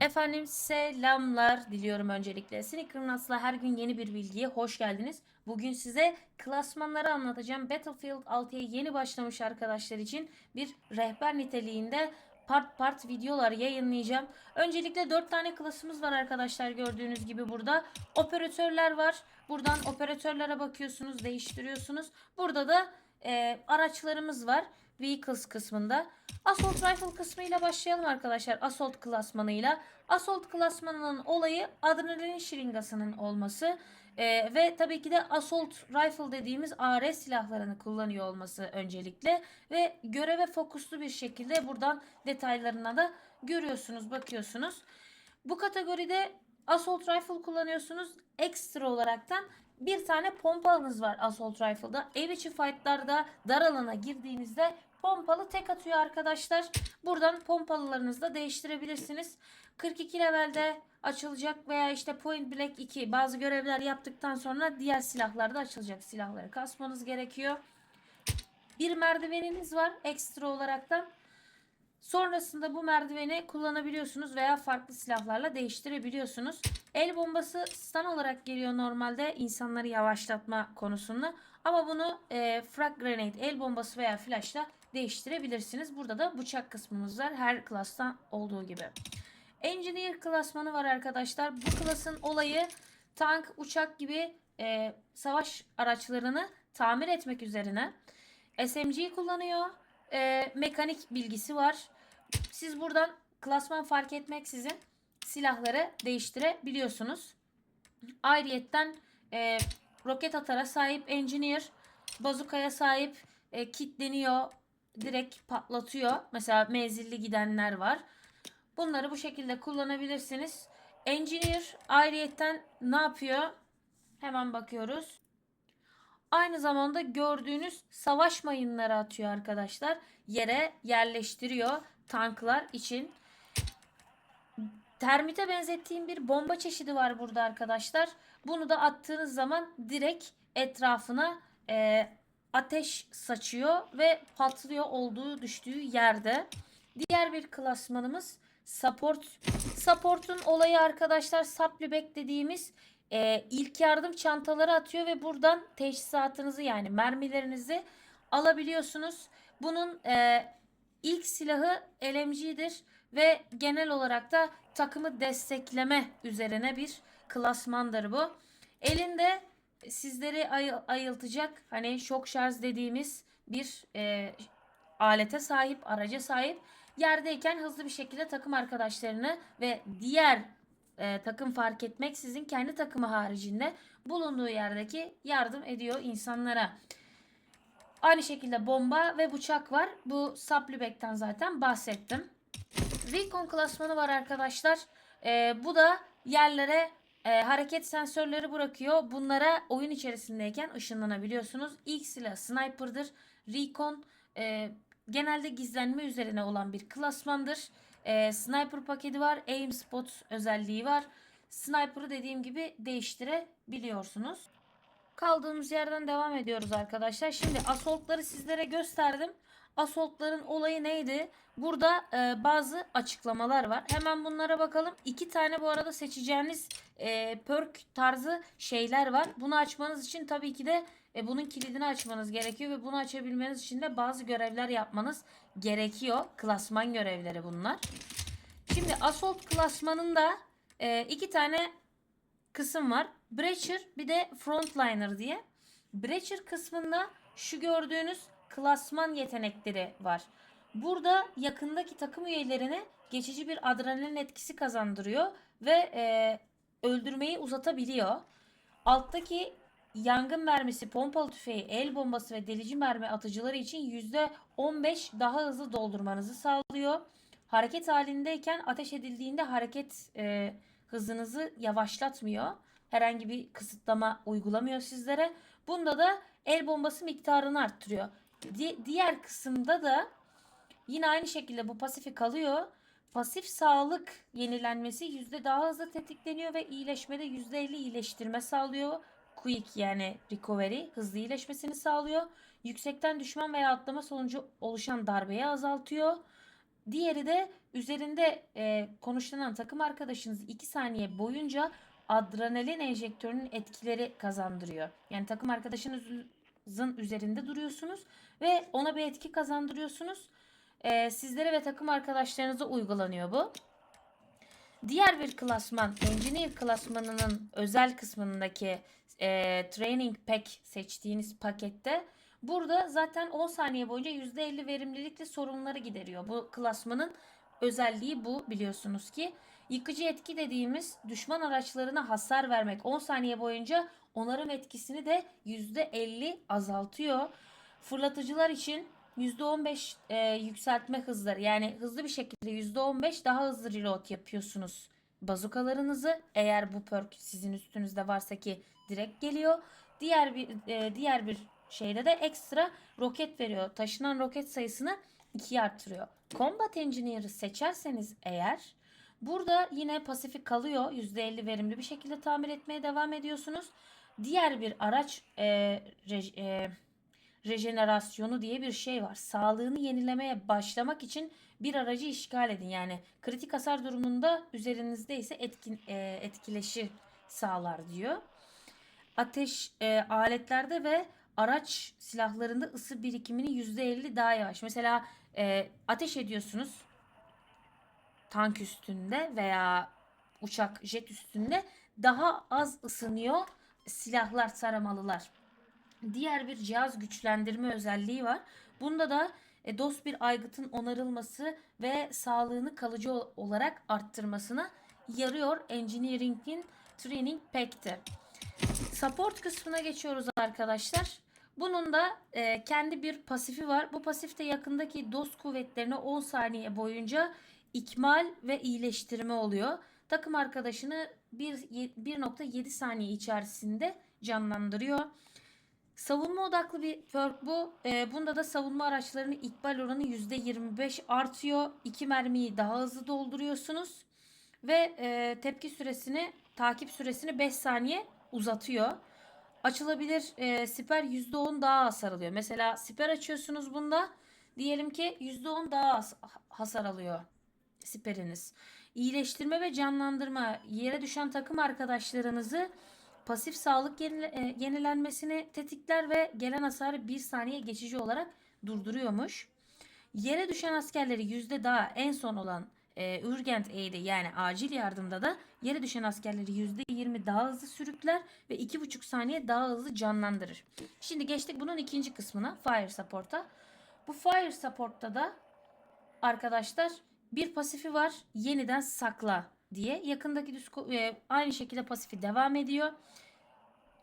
Efendim selamlar diliyorum öncelikle. Sneakernuts'la her gün yeni bir bilgiye hoş geldiniz. Bugün size klasmanları anlatacağım. Battlefield 6'ya yeni başlamış arkadaşlar için bir rehber niteliğinde part part videolar yayınlayacağım. Öncelikle 4 tane klasımız var arkadaşlar gördüğünüz gibi burada. Operatörler var. Buradan operatörlere bakıyorsunuz, değiştiriyorsunuz. Burada da e, araçlarımız var. Vehicles kısmında. Assault Rifle kısmıyla başlayalım arkadaşlar. Assault klasmanıyla. Assault klasmanının olayı adrenalin şırıngasının olması. Ee, ve tabii ki de Assault Rifle dediğimiz AR silahlarını kullanıyor olması öncelikle. Ve göreve fokuslu bir şekilde buradan detaylarına da görüyorsunuz, bakıyorsunuz. Bu kategoride Assault Rifle kullanıyorsunuz. Ekstra olaraktan bir tane pompalınız var Assault Rifle'da. Ev içi fightlarda dar alana girdiğinizde pompalı tek atıyor arkadaşlar. Buradan pompalılarınızı da değiştirebilirsiniz. 42 levelde açılacak veya işte Point Blank 2 bazı görevler yaptıktan sonra diğer silahlarda açılacak silahları kasmanız gerekiyor. Bir merdiveniniz var ekstra olaraktan. Sonrasında bu merdiveni kullanabiliyorsunuz veya farklı silahlarla değiştirebiliyorsunuz. El bombası stun olarak geliyor normalde insanları yavaşlatma konusunda. Ama bunu e, frag grenade, el bombası veya flashla değiştirebilirsiniz. Burada da bıçak kısmımız var her klastan olduğu gibi. Engineer klasmanı var arkadaşlar. Bu klasın olayı tank, uçak gibi e, savaş araçlarını tamir etmek üzerine. SMG kullanıyor. E, mekanik bilgisi var. Siz buradan klasman fark etmeksizin silahları değiştirebiliyorsunuz. Ayrıyetten e, roket atara sahip engineer, bazukaya sahip e, kitleniyor, direkt patlatıyor. Mesela menzilli gidenler var. Bunları bu şekilde kullanabilirsiniz. Engineer ayrıyetten ne yapıyor? Hemen bakıyoruz. Aynı zamanda gördüğünüz savaş mayınları atıyor arkadaşlar. Yere yerleştiriyor tanklar için. Termite benzettiğim bir bomba çeşidi var burada arkadaşlar. Bunu da attığınız zaman direkt etrafına e, ateş saçıyor ve patlıyor olduğu düştüğü yerde. Diğer bir klasmanımız support. Support'un olayı arkadaşlar supplyback dediğimiz e, ilk yardım çantaları atıyor ve buradan teçhizatınızı yani mermilerinizi alabiliyorsunuz. Bunun e, ilk silahı LMG'dir ve genel olarak da takımı destekleme üzerine bir klasmandır bu. Elinde sizleri ay- ayıltacak hani şok şarj dediğimiz bir e, alete sahip, araca sahip. Yerdeyken hızlı bir şekilde takım arkadaşlarını ve diğer e, takım fark etmeksizin kendi takımı haricinde bulunduğu yerdeki yardım ediyor insanlara. Aynı şekilde bomba ve bıçak var. Bu Supplyback'ten zaten bahsettim. Recon klasmanı var arkadaşlar. E, bu da yerlere e, hareket sensörleri bırakıyor. Bunlara oyun içerisindeyken ışınlanabiliyorsunuz. İlk silah sniper'dır. Recon e, genelde gizlenme üzerine olan bir klasmandır. E, sniper paketi var. Aim spot özelliği var. Sniper'ı dediğim gibi değiştirebiliyorsunuz. Kaldığımız yerden devam ediyoruz arkadaşlar. Şimdi assault'ları sizlere gösterdim. Assault'ların olayı neydi? Burada e, bazı açıklamalar var. Hemen bunlara bakalım. İki tane bu arada seçeceğiniz e, perk tarzı şeyler var. Bunu açmanız için tabii ki de e, bunun kilidini açmanız gerekiyor ve bunu açabilmeniz için de bazı görevler yapmanız gerekiyor. Klasman görevleri bunlar. Şimdi Assault klasmanında e, iki tane kısım var. Breacher bir de Frontliner diye. Breacher kısmında şu gördüğünüz klasman yetenekleri var. Burada yakındaki takım üyelerine geçici bir adrenalin etkisi kazandırıyor ve e, öldürmeyi uzatabiliyor. Alttaki yangın mermisi, pompalı tüfeği, el bombası ve delici mermi atıcıları için %15 daha hızlı doldurmanızı sağlıyor. Hareket halindeyken ateş edildiğinde hareket e, hızınızı yavaşlatmıyor. Herhangi bir kısıtlama uygulamıyor sizlere. Bunda da el bombası miktarını arttırıyor. Di- diğer kısımda da yine aynı şekilde bu pasifi kalıyor. Pasif sağlık yenilenmesi yüzde daha hızlı tetikleniyor ve iyileşmede yüzde 50 iyileştirme sağlıyor. Quick yani recovery hızlı iyileşmesini sağlıyor. Yüksekten düşman veya atlama sonucu oluşan darbeyi azaltıyor. Diğeri de üzerinde e, konuşlanan takım arkadaşınız 2 saniye boyunca adrenalin enjektörünün etkileri kazandırıyor. Yani takım arkadaşınızın üzerinde duruyorsunuz ve ona bir etki kazandırıyorsunuz. E, sizlere ve takım arkadaşlarınıza uygulanıyor bu. Diğer bir klasman, Engineer klasmanının özel kısmındaki e, Training Pack seçtiğiniz pakette burada zaten 10 saniye boyunca %50 verimlilikle sorunları gideriyor. Bu klasmanın özelliği bu biliyorsunuz ki. Yıkıcı etki dediğimiz düşman araçlarına hasar vermek 10 saniye boyunca onarım etkisini de %50 azaltıyor. Fırlatıcılar için %15 e, yükseltme hızları yani hızlı bir şekilde %15 daha hızlı reload yapıyorsunuz bazukalarınızı. Eğer bu perk sizin üstünüzde varsa ki direkt geliyor. Diğer bir e, diğer bir şeyde de ekstra roket veriyor. Taşınan roket sayısını ikiye arttırıyor. Combat Engineer'ı seçerseniz eğer burada yine pasifik kalıyor. %50 verimli bir şekilde tamir etmeye devam ediyorsunuz. Diğer bir araç e, rej- e, rejenerasyonu diye bir şey var. Sağlığını yenilemeye başlamak için bir aracı işgal edin. Yani kritik hasar durumunda üzerinizde ise etkin, e, etkileşi sağlar diyor. Ateş e, aletlerde ve araç silahlarında ısı birikimini %50 daha yavaş. Mesela e, ateş ediyorsunuz tank üstünde veya uçak jet üstünde daha az ısınıyor silahlar saramalılar. Diğer bir cihaz güçlendirme özelliği var. Bunda da e, dost bir aygıtın onarılması ve sağlığını kalıcı ol- olarak arttırmasına yarıyor Engineering'in Training Pack'te. Support kısmına geçiyoruz arkadaşlar. Bunun da e, kendi bir pasifi var. Bu pasifte yakındaki dost kuvvetlerine 10 saniye boyunca ikmal ve iyileştirme oluyor. Takım arkadaşını bir- 1.7 saniye içerisinde canlandırıyor. Savunma odaklı bir perk bu. Ee, bunda da savunma araçlarının ikbal oranı %25 artıyor. İki mermiyi daha hızlı dolduruyorsunuz. Ve e, tepki süresini, takip süresini 5 saniye uzatıyor. Açılabilir e, siper %10 daha hasar alıyor. Mesela siper açıyorsunuz bunda. Diyelim ki %10 daha hasar alıyor siperiniz. İyileştirme ve canlandırma. Yere düşen takım arkadaşlarınızı pasif sağlık e, yenilenmesini tetikler ve gelen hasarı bir saniye geçici olarak durduruyormuş. Yere düşen askerleri yüzde daha en son olan e, Urgent Aid'e yani acil yardımda da yere düşen askerleri yüzde 20 daha hızlı sürükler ve 2,5 saniye daha hızlı canlandırır. Şimdi geçtik bunun ikinci kısmına Fire Support'a. Bu Fire Support'ta da arkadaşlar bir pasifi var yeniden sakla diye. Yakındaki düz ko- e, aynı şekilde pasifi devam ediyor.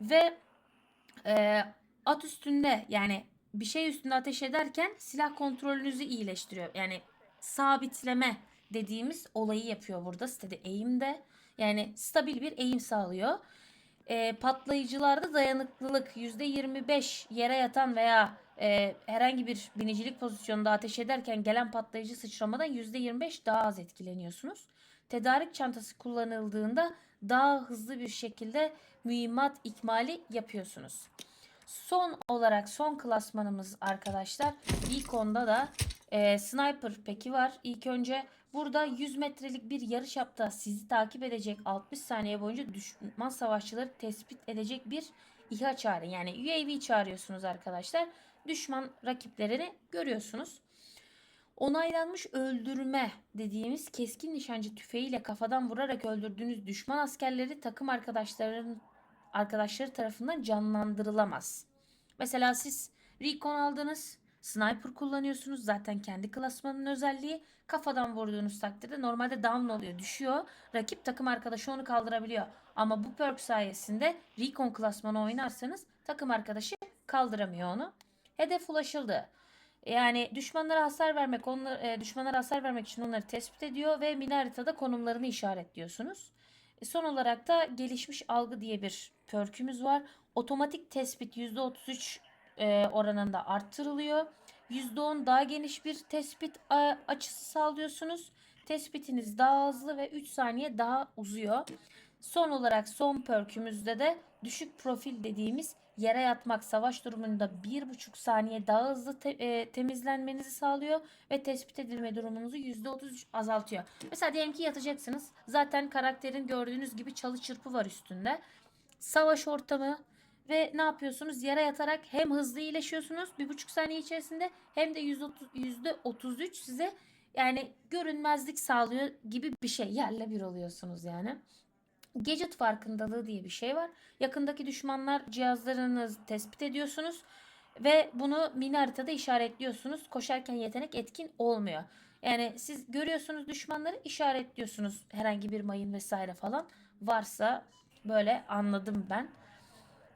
Ve e, at üstünde yani bir şey üstünde ateş ederken silah kontrolünüzü iyileştiriyor. Yani sabitleme dediğimiz olayı yapıyor burada sitede eğimde. Yani stabil bir eğim sağlıyor. E, patlayıcılarda dayanıklılık %25 yere yatan veya e, herhangi bir binicilik pozisyonunda ateş ederken gelen patlayıcı sıçramadan %25 daha az etkileniyorsunuz. Tedarik çantası kullanıldığında daha hızlı bir şekilde mühimmat ikmali yapıyorsunuz. Son olarak son klasmanımız arkadaşlar. Beacon'da da e, sniper peki var. İlk önce burada 100 metrelik bir yarış yapta sizi takip edecek 60 saniye boyunca düşman savaşçıları tespit edecek bir İHA çağırın. Yani UAV çağırıyorsunuz arkadaşlar. Düşman rakiplerini görüyorsunuz. Onaylanmış öldürme dediğimiz keskin nişancı tüfeğiyle kafadan vurarak öldürdüğünüz düşman askerleri takım arkadaşların arkadaşları tarafından canlandırılamaz. Mesela siz Recon aldınız, sniper kullanıyorsunuz. Zaten kendi klasmanın özelliği. Kafadan vurduğunuz takdirde normalde down oluyor, düşüyor. Rakip takım arkadaşı onu kaldırabiliyor. Ama bu perk sayesinde Recon klasmanı oynarsanız takım arkadaşı kaldıramıyor onu. Hedef ulaşıldı. Yani düşmanlara hasar vermek, onlar, e, düşmanlara hasar vermek için onları tespit ediyor ve mini haritada konumlarını işaretliyorsunuz. E, son olarak da gelişmiş algı diye bir perkümüz var. Otomatik tespit %33 e, oranında arttırılıyor. %10 daha geniş bir tespit a, açısı sağlıyorsunuz. Tespitiniz daha hızlı ve 3 saniye daha uzuyor. Son olarak son perkümüzde de düşük profil dediğimiz yere yatmak savaş durumunda 1,5 saniye daha hızlı te- e, temizlenmenizi sağlıyor ve tespit edilme durumunuzu %33 azaltıyor. Mesela diyelim ki yatacaksınız. Zaten karakterin gördüğünüz gibi çalı çırpı var üstünde. Savaş ortamı ve ne yapıyorsunuz? Yere yatarak hem hızlı iyileşiyorsunuz bir buçuk saniye içerisinde hem de yüzde otuz üç size yani görünmezlik sağlıyor gibi bir şey. Yerle bir oluyorsunuz yani. Gadget farkındalığı diye bir şey var. Yakındaki düşmanlar cihazlarınızı tespit ediyorsunuz ve bunu mini haritada işaretliyorsunuz. Koşarken yetenek etkin olmuyor. Yani siz görüyorsunuz düşmanları işaretliyorsunuz. Herhangi bir mayın vesaire falan varsa böyle anladım ben.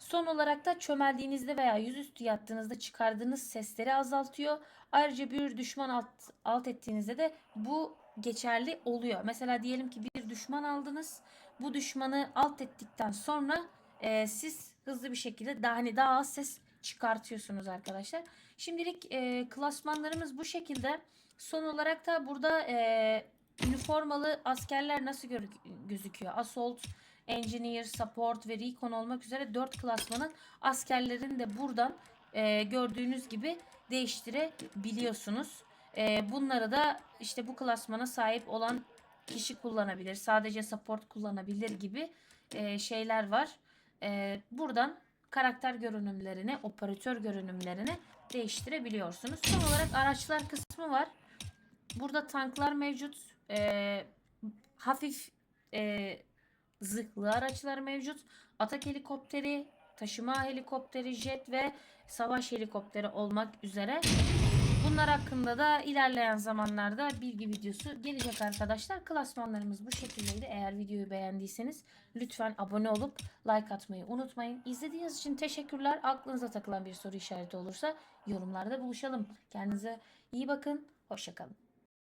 Son olarak da çömeldiğinizde veya yüzüstü yattığınızda çıkardığınız sesleri azaltıyor. Ayrıca bir düşman alt, alt ettiğinizde de bu geçerli oluyor. Mesela diyelim ki bir düşman aldınız. Bu düşmanı alt ettikten sonra e, siz hızlı bir şekilde daha hani daha az ses çıkartıyorsunuz arkadaşlar. Şimdilik e, klasmanlarımız bu şekilde. Son olarak da burada e, üniformalı askerler nasıl gözüküyor? Assault, Engineer, Support ve Recon olmak üzere 4 klasmanın askerlerini de buradan e, gördüğünüz gibi değiştirebiliyorsunuz. E, bunları da işte bu klasmana sahip olan kişi kullanabilir. Sadece support kullanabilir gibi e, şeyler var. E, buradan karakter görünümlerini, operatör görünümlerini değiştirebiliyorsunuz. Son olarak araçlar kısmı var. Burada tanklar mevcut. E, hafif e, zırhlı araçlar mevcut. Atak helikopteri, taşıma helikopteri, jet ve savaş helikopteri olmak üzere. Bunlar hakkında da ilerleyen zamanlarda bilgi videosu gelecek arkadaşlar. Klasmanlarımız bu şekildeydi. Eğer videoyu beğendiyseniz lütfen abone olup like atmayı unutmayın. İzlediğiniz için teşekkürler. Aklınıza takılan bir soru işareti olursa yorumlarda buluşalım. Kendinize iyi bakın. Hoşçakalın.